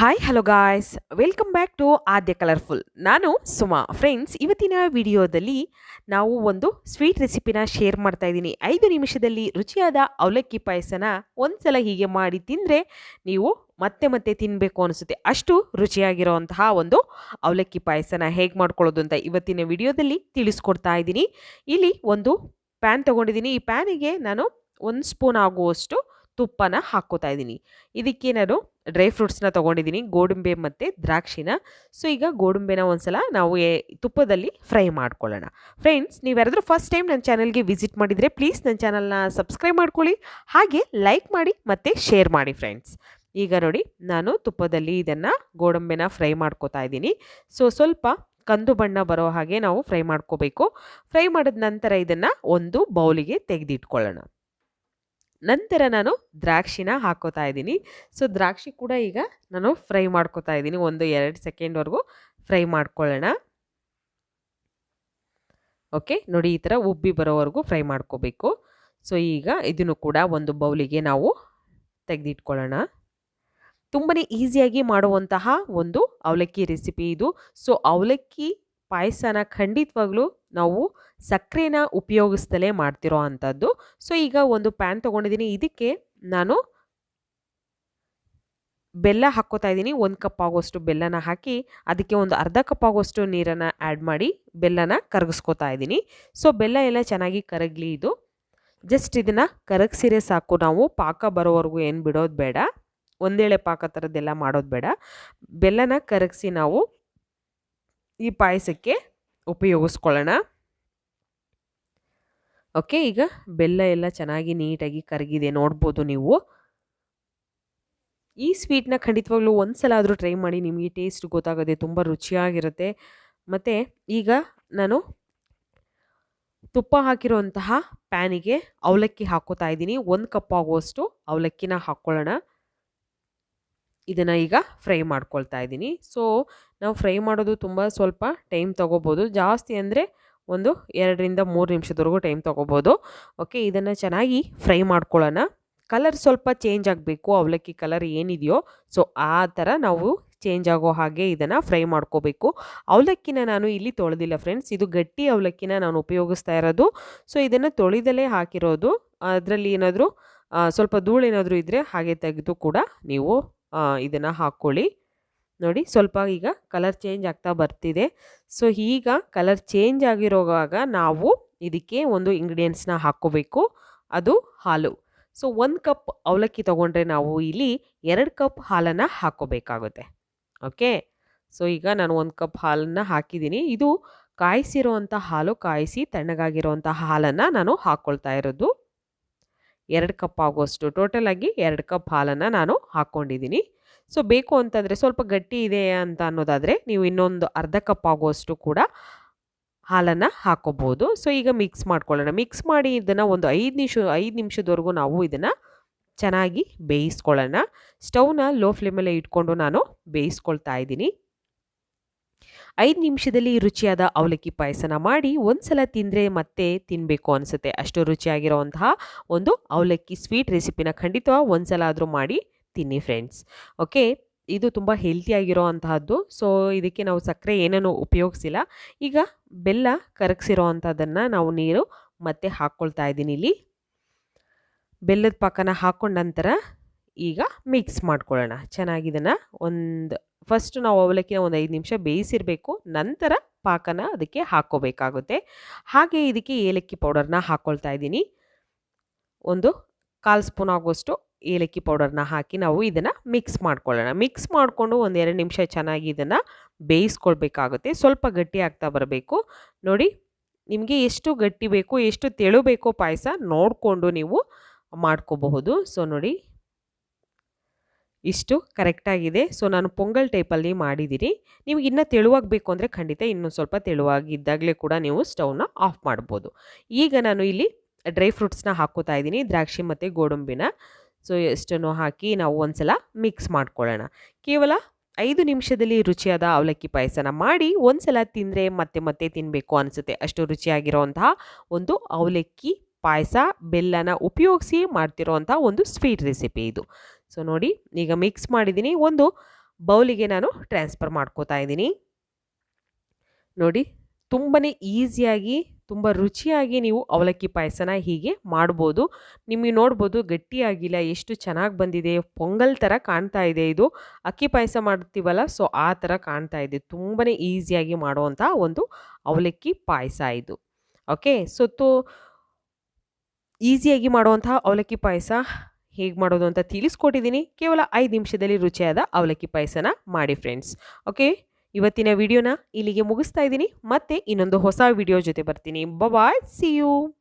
Hi hello guys welcome back to Aadya colourful ನಾನು Suma. Friends ಇವತ್ತಿನ ವಿಡಿಯೋದಲ್ಲಿ ನಾವು ಒಂದು ಸ್ವೀಟ್ ರೆಸಿಪಿನ ಶೇರ್ ಮಾಡ್ತಾ ಇದ್ದೀನಿ. ಐದು ನಿಮಿಷದಲ್ಲಿ ರುಚಿಯಾದ ಅವಲಕ್ಕಿ ಪಾಯಸನ ಒಂದ್ಸಲ ಹೀಗೆ ಮಾಡಿ ತಿಂದರೆ ನೀವು ಮತ್ತೆ ಮತ್ತೆ ತಿನ್ನಬೇಕು ಅನಿಸುತ್ತೆ. ಅಷ್ಟು ರುಚಿಯಾಗಿರೋವಂತಹ ಒಂದು ಅವಲಕ್ಕಿ ಪಾಯಸನ ಹೇಗೆ ಮಾಡ್ಕೊಳ್ಳೋದು ಅಂತ ಇವತ್ತಿನ ವಿಡಿಯೋದಲ್ಲಿ ತಿಳಿಸ್ಕೊಡ್ತಾ ಇದ್ದೀನಿ. ಇಲ್ಲಿ ಒಂದು ಪ್ಯಾನ್ ತೊಗೊಂಡಿದ್ದೀನಿ. ಈ ಪ್ಯಾನಿಗೆ ನಾನು ಒಂದು ಸ್ಪೂನ್ ಆಗುವಷ್ಟು ತುಪ್ಪನ ಹಾಕ್ಕೋತಾ ಇದ್ದೀನಿ. ಇದಕ್ಕೆ ನಾನು ಡ್ರೈ ಫ್ರೂಟ್ಸ್ನ ತೊಗೊಂಡಿದ್ದೀನಿ, ಗೋಡಂಬೆ ಮತ್ತು ದ್ರಾಕ್ಷಿನ. ಸೊ, ಈಗ ಗೋಡಂಬೆನ ಒಂದ್ಸಲ ನಾವು ತುಪ್ಪದಲ್ಲಿ ಫ್ರೈ ಮಾಡ್ಕೊಳ್ಳೋಣ. ಫ್ರೆಂಡ್ಸ್ ನೀವು ಯಾರಾದರೂ ಫಸ್ಟ್ ಟೈಮ್ ನನ್ನ ಚಾನಲ್ಗೆ ವಿಸಿಟ್ ಮಾಡಿದರೆ ಪ್ಲೀಸ್ ನನ್ನ ಚಾನಲ್ನ ಸಬ್ಸ್ಕ್ರೈಬ್ ಮಾಡ್ಕೊಳ್ಳಿ. ಹಾಗೆ ಲೈಕ್ ಮಾಡಿ ಮತ್ತು ಶೇರ್ ಮಾಡಿ ಫ್ರೆಂಡ್ಸ್. ಈಗ ನೋಡಿ, ನಾನು ತುಪ್ಪದಲ್ಲಿ ಇದನ್ನು ಗೋಡಂಬೆನ ಫ್ರೈ ಮಾಡ್ಕೋತಾ ಇದ್ದೀನಿ. ಸೊ, ಸ್ವಲ್ಪ ಕಂದು ಬಣ್ಣ ಬರೋ ಹಾಗೆ ನಾವು ಫ್ರೈ ಮಾಡ್ಕೋಬೇಕು. ಫ್ರೈ ಮಾಡಿದ ನಂತರ ಇದನ್ನು ಒಂದು ಬೌಲಿಗೆ ತೆಗೆದಿಟ್ಕೊಳ್ಳೋಣ. ನಂತರ ನಾನು ದ್ರಾಕ್ಷಿನ ಹಾಕೋತಾ ಇದ್ದೀನಿ. ಸೊ ದ್ರಾಕ್ಷಿ ಕೂಡ ಈಗ ನಾನು ಫ್ರೈ ಮಾಡ್ಕೋತಾ ಇದ್ದೀನಿ. ಒಂದು ಎರಡು ಸೆಕೆಂಡ್ವರೆಗೂ ಫ್ರೈ ಮಾಡ್ಕೊಳ್ಳೋಣ. ಓಕೆ ನೋಡಿ ಈ ಥರ ಉಬ್ಬಿ ಬರೋವರೆಗೂ ಫ್ರೈ ಮಾಡ್ಕೋಬೇಕು. ಸೊ ಈಗ ಇದನ್ನು ಕೂಡ ಒಂದು ಬೌಲಿಗೆ ನಾವು ತೆಗೆದಿಟ್ಕೊಳ್ಳೋಣ. ತುಂಬಾ ಈಸಿಯಾಗಿ ಮಾಡುವಂತಹ ಒಂದು ಅವಲಕ್ಕಿ ರೆಸಿಪಿ ಇದು. ಸೊ ಅವಲಕ್ಕಿ ಪಾಯಸನ ಖಂಡಿತವಾಗ್ಲೂ ನಾವು ಸಕ್ಕರೆನ ಉಪಯೋಗಿಸ್ದಲೇ ಮಾಡ್ತಿರೋ ಅಂಥದ್ದು. ಸೊ, ಈಗ ಒಂದು ಪ್ಯಾನ್ ತೊಗೊಂಡಿದ್ದೀನಿ. ಇದಕ್ಕೆ ನಾನು ಬೆಲ್ಲ ಹಾಕ್ಕೋತಾ ಇದ್ದೀನಿ. ಒಂದು ಕಪ್ ಆಗೋಷ್ಟು ಬೆಲ್ಲನ ಹಾಕಿ ಅದಕ್ಕೆ ಒಂದು ಅರ್ಧ ಕಪ್ ಆಗೋಷ್ಟು ನೀರನ್ನು ಆ್ಯಡ್ ಮಾಡಿ ಬೆಲ್ಲನ ಕರಗಿಸ್ಕೋತಾ ಇದ್ದೀನಿ. ಸೊ, ಬೆಲ್ಲ ಎಲ್ಲ ಚೆನ್ನಾಗಿ ಕರಗಲಿ ಇದು. ಜಸ್ಟ್ ಇದನ್ನು ಕರಗಿಸಿರೆ ಸಾಕು. ನಾವು ಪಾಕ ಬರೋವರೆಗೂ ಏನು ಬಿಡೋದು ಬೇಡ. ಒಂದೇಳೆ ಪಾಕ ಥರದ್ದೆಲ್ಲ ಮಾಡೋದು ಬೇಡ. ಬೆಲ್ಲನ ಕರಗಿಸಿ ನಾವು ಈ ಪಾಯಸಕ್ಕೆ ಉಪಯೋಗಿಸ್ಕೊಳ್ಳೋಣ. ಓಕೆ, ಈಗ ಬೆಲ್ಲ ಎಲ್ಲ ಚೆನ್ನಾಗಿ ನೀಟಾಗಿ ಕರಗಿದೆ, ನೋಡ್ಬೋದು ನೀವು. ಈ ಸ್ವೀಟ್ನ ಖಂಡಿತವಾಗ್ಲೂ ಒಂದು ಸಲ ಆದರೂ ಟ್ರೈ ಮಾಡಿ, ನಿಮಗೆ ಟೇಸ್ಟ್ ಗೊತ್ತಾಗೋದೆ ತುಂಬ ರುಚಿಯಾಗಿರುತ್ತೆ. ಮತ್ತು ಈಗ ನಾನು ತುಪ್ಪ ಹಾಕಿರುವಂತಹ ಪ್ಯಾನಿಗೆ ಅವಲಕ್ಕಿ ಹಾಕೋತಾ ಇದ್ದೀನಿ. ಒಂದು ಕಪ್ ಆಗುವಷ್ಟು ಅವಲಕ್ಕಿನ ಹಾಕ್ಕೊಳ್ಳೋಣ. ಇದನ್ನು ಈಗ ಫ್ರೈ ಮಾಡ್ಕೊಳ್ತಾ ಇದ್ದೀನಿ. ಸೊ ನಾವು ಫ್ರೈ ಮಾಡೋದು ತುಂಬ ಸ್ವಲ್ಪ ಟೈಮ್ ತೊಗೋಬೋದು. ಜಾಸ್ತಿ ಅಂದರೆ ಒಂದು ಎರಡರಿಂದ ಮೂರು ನಿಮಿಷದವರೆಗೂ ಟೈಮ್ ತೊಗೋಬೋದು. ಓಕೆ ಇದನ್ನು ಚೆನ್ನಾಗಿ ಫ್ರೈ ಮಾಡ್ಕೊಳ್ಳೋಣ. ಕಲರ್ ಸ್ವಲ್ಪ ಚೇಂಜ್ ಆಗಬೇಕು. ಅವಲಕ್ಕಿ ಕಲರ್ ಏನಿದೆಯೋ. ಸೊ ಆ ಥರ ನಾವು ಚೇಂಜ್ ಆಗೋ ಹಾಗೆ ಇದನ್ನು ಫ್ರೈ ಮಾಡ್ಕೋಬೇಕು. ಅವಲಕ್ಕಿನ ನಾನು ಇಲ್ಲಿ ತೊಳೆದಿಲ್ಲ ಫ್ರೆಂಡ್ಸ್ ಇದು ಗಟ್ಟಿ ಅವಲಕ್ಕಿನ ನಾನು ಉಪಯೋಗಿಸ್ತಾ ಇರೋದು. ಸೊ ಇದನ್ನು ತೊಳೆದಲೇ ಹಾಕಿರೋದು. ಅದರಲ್ಲಿ ಏನಾದರೂ ಸ್ವಲ್ಪ ಧೂಳು ಏನಾದರೂ ಇದ್ದರೆ ಹಾಗೆ ತೆಗೆದು ಕೂಡ ನೀವು ಇದನ್ನು ಹಾಕ್ಕೊಳ್ಳಿ ನೋಡಿ ಸ್ವಲ್ಪ ಈಗ ಕಲರ್ ಚೇಂಜ್ ಆಗ್ತಾ ಬರ್ತಿದೆ. ಸೊ ಈಗ ಕಲರ್ ಚೇಂಜ್ ಆಗಿರೋವಾಗ ನಾವು ಇದಕ್ಕೆ ಒಂದು ಇಂಗ್ರೀಡಿಯೆಂಟ್ಸ್ನ ಹಾಕ್ಕೋಬೇಕು. ಅದು ಹಾಲು. ಸೊ ಒಂದು ಕಪ್ ಅವಲಕ್ಕಿ ತೊಗೊಂಡ್ರೆ ನಾವು ಇಲ್ಲಿ ಎರಡು ಕಪ್ ಹಾಲನ್ನು ಹಾಕ್ಕೋಬೇಕಾಗುತ್ತೆ. ಓಕೆ ಸೊ ಈಗ ನಾನು ಒಂದು ಕಪ್ ಹಾಲನ್ನು ಹಾಕಿದ್ದೀನಿ. ಇದು ಕಾಯಿಸಿರುವಂಥ ಹಾಲು, ಕಾಯಿಸಿ ತಣ್ಣಗಾಗಿರುವಂಥ ಹಾಲನ್ನು ನಾನು ಹಾಕ್ಕೊಳ್ತಾ ಇರೋದು. ಎರಡು ಕಪ್ ಆಗೋಷ್ಟು ಟೋಟಲ್ ಆಗಿ ಎರಡು ಕಪ್ ಹಾಲನ್ನು ನಾನು ಹಾಕ್ಕೊಂಡಿದ್ದೀನಿ. ಸೊ, ಬೇಕು ಅಂತಂದರೆ ಸ್ವಲ್ಪ ಗಟ್ಟಿ ಇದೆ ಅಂತ ಅನ್ನೋದಾದರೆ ನೀವು ಇನ್ನೊಂದು ಅರ್ಧ ಕಪ್ ಆಗುವಷ್ಟು ಕೂಡ ಹಾಲನ್ನು ಹಾಕೋಬೋದು. ಸೊ, ಈಗ ಮಿಕ್ಸ್ ಮಾಡ್ಕೊಳ್ಳೋಣ. ಮಿಕ್ಸ್ ಮಾಡಿ ಇದನ್ನು ಒಂದು ಐದು ನಿಮಿಷ, ಐದು ನಿಮಿಷದವರೆಗೂ ನಾವು ಇದನ್ನು ಚೆನ್ನಾಗಿ ಬೇಯಿಸ್ಕೊಳ್ಳೋಣ. ಸ್ಟವ್ನ ಲೋ ಫ್ಲೇಮಲ್ಲೇ ಇಟ್ಕೊಂಡು ನಾನು ಬೇಯಿಸ್ಕೊಳ್ತಾ ಇದ್ದೀನಿ. ಐದು ನಿಮಿಷದಲ್ಲಿ ರುಚಿಯಾದ ಅವಲಕ್ಕಿ ಪಾಯಸನ ಮಾಡಿ ಒಂದ್ಸಲ ತಿಂದರೆ ಮತ್ತೆ ತಿನ್ನಬೇಕು ಅನಿಸುತ್ತೆ. ಅಷ್ಟು ರುಚಿಯಾಗಿರುವಂತಹ ಒಂದು ಅವಲಕ್ಕಿ ಸ್ವೀಟ್ ರೆಸಿಪಿನ ಖಂಡಿತ ಒಂದ್ಸಲ ಆದರೂ ಮಾಡಿ ತಿನ್ನಿ ಫ್ರೆಂಡ್ಸ್ ಓಕೆ ಇದು ತುಂಬ ಹೆಲ್ತಿಯಾಗಿರೋ ಅಂತಹದ್ದು ಸೊ ಇದಕ್ಕೆ ನಾವು ಸಕ್ಕರೆ ಏನೇನೂ ಉಪಯೋಗಿಸಿಲ್ಲ. ಈಗ ಬೆಲ್ಲ ಕರಗಿಸಿರೋ ಅಂಥದ್ದನ್ನು ನಾವು ನೀರು ಮತ್ತೆ ಹಾಕ್ಕೊಳ್ತಾ ಇದ್ದೀನಿ ಇಲ್ಲಿ. ಬೆಲ್ಲದ ಪಾಕನ ಹಾಕ್ಕೊಂಡ ನಂತರ ಈಗ ಮಿಕ್ಸ್ ಮಾಡ್ಕೊಳ್ಳೋಣ. ಚೆನ್ನಾಗಿದನ್ನು ಒಂದು ಫಸ್ಟ್ ನಾವು ಅವಲಕ್ಕಿನ ಒಂದು ಐದು ನಿಮಿಷ ಬೇಯಿಸಿರಬೇಕು, ನಂತರ ಪಾಕನ ಅದಕ್ಕೆ ಹಾಕ್ಕೋಬೇಕಾಗುತ್ತೆ. ಹಾಗೆ ಇದಕ್ಕೆ ಏಲಕ್ಕಿ ಪೌಡರ್ನ ಹಾಕ್ಕೊಳ್ತಾ ಇದ್ದೀನಿ. ಒಂದು ಕಾಲು ಸ್ಪೂನ್ ಆಗುವಷ್ಟು ಏಲಕ್ಕಿ ಪೌಡರ್ನ ಹಾಕಿ ನಾವು ಇದನ್ನು ಮಿಕ್ಸ್ ಮಾಡ್ಕೊಳ್ಳೋಣ. ಮಿಕ್ಸ್ ಮಾಡಿಕೊಂಡು ಒಂದು ಎರಡು ನಿಮಿಷ ಚೆನ್ನಾಗಿ ಇದನ್ನು ಬೇಯಿಸ್ಕೊಳ್ಬೇಕಾಗುತ್ತೆ. ಸ್ವಲ್ಪ ಗಟ್ಟಿ ಆಗ್ತಾ ಬರಬೇಕು. ನೋಡಿ, ನಿಮಗೆ ಎಷ್ಟು ಗಟ್ಟಿ ಬೇಕು, ಎಷ್ಟು ತೆಳು ಬೇಕೋ ಪಾಯಸ ನೋಡಿಕೊಂಡು ನೀವು ಮಾಡ್ಕೋಬಹುದು. ಸೊ ನೋಡಿ ಇಷ್ಟು ಕರೆಕ್ಟಾಗಿದೆ ಸೊ ನಾನು ಪೊಂಗಲ್ ಟೈಪಲ್ಲಿ ಮಾಡಿದ್ದೀರಿ ನಿಮ್ಗೆ ಇನ್ನೂ ತೆಳುವಾಗಬೇಕು ಅಂದರೆ ಖಂಡಿತ ಇನ್ನೂ ಸ್ವಲ್ಪ ತೆಳುವಾಗಿದ್ದಾಗಲೇ ಕೂಡ ನೀವು ಸ್ಟೌವ್ನ ಆಫ್ ಮಾಡ್ಬೋದು. ಈಗ ನಾನು ಇಲ್ಲಿ ಡ್ರೈ ಫ್ರೂಟ್ಸ್ನ ಹಾಕೋತಾ ಇದ್ದೀನಿ ದ್ರಾಕ್ಷಿ ಮತ್ತು ಗೋಡಂಬಿನ. ಸೊ ಎಷ್ಟನ್ನು ಹಾಕಿ ನಾವು ಒಂದ್ಸಲ ಮಿಕ್ಸ್ ಮಾಡ್ಕೊಳ್ಳೋಣ. ಕೇವಲ ಐದು ನಿಮಿಷದಲ್ಲಿ ರುಚಿಯಾದ ಅವಲಕ್ಕಿ ಪಾಯಸನ ಮಾಡಿ ಒಂದ್ಸಲ ತಿಂದರೆ ಮತ್ತೆ ಮತ್ತೆ ತಿನ್ನಬೇಕು ಅನಿಸುತ್ತೆ. ಅಷ್ಟು ರುಚಿಯಾಗಿರೋಂತಹ ಒಂದು ಅವಲಕ್ಕಿ ಪಾಯಸ, ಬೆಲ್ಲನ ಉಪಯೋಗಿಸಿ ಮಾಡ್ತಿರೋವಂಥ ಒಂದು ಸ್ವೀಟ್ ರೆಸಿಪಿ ಇದು. ಸೊ ನೋಡಿ, ಈಗ ಮಿಕ್ಸ್ ಮಾಡಿದ್ದೀನಿ. ಒಂದು ಬೌಲಿಗೆ ನಾನು ಟ್ರಾನ್ಸ್ಫರ್ ಮಾಡ್ಕೋತಾ ಇದ್ದೀನಿ. ನೋಡಿ ತುಂಬಾ ಈಸಿಯಾಗಿ ತುಂಬ ರುಚಿಯಾಗಿ ನೀವು ಅವಲಕ್ಕಿ ಪಾಯಸನ ಹೀಗೆ ಮಾಡ್ಬೋದು. ನಿಮಗೆ ನೋಡ್ಬೋದು, ಗಟ್ಟಿಯಾಗಿಲ್ಲ, ಎಷ್ಟು ಚೆನ್ನಾಗಿ ಬಂದಿದೆ, ಪೊಂಗಲ್ ಥರ ಕಾಣ್ತಾ ಇದೆ ಇದು. ಅಕ್ಕಿ ಪಾಯಸ ಮಾಡ್ತೀವಲ್ಲ ಸೊ ಆ ಥರ ಕಾಣ್ತಾ ಇದೆ. ತುಂಬಾ ಈಸಿಯಾಗಿ ಮಾಡುವಂಥ ಒಂದು ಅವಲಕ್ಕಿ ಪಾಯಸ ಇದು. ಓಕೆ ಸೊ ತು ಈಸಿಯಾಗಿ ಮಾಡುವಂತಹ ಅವಲಕ್ಕಿ ಪಾಯಸ ಹೇಗೆ ಮಾಡೋದು ಅಂತ ತಿಳಿಸ್ಕೊಟ್ಟಿದ್ದೀನಿ. ಕೇವಲ ಐದು ನಿಮಿಷದಲ್ಲಿ ರುಚಿಯಾದ ಅವಲಕ್ಕಿ ಪಾಯಸನ ಮಾಡಿ ಫ್ರೆಂಡ್ಸ್ ಓಕೆ ಇವತ್ತಿನ ವಿಡಿಯೋನ ಇಲ್ಲಿಗೆ ಮುಗಿಸ್ತಾ ಇದ್ದೀನಿ. ಮತ್ತೆ ಇನ್ನೊಂದು ಹೊಸ ವಿಡಿಯೋ ಜೊತೆ ಬರ್ತೀನಿ. Bye see you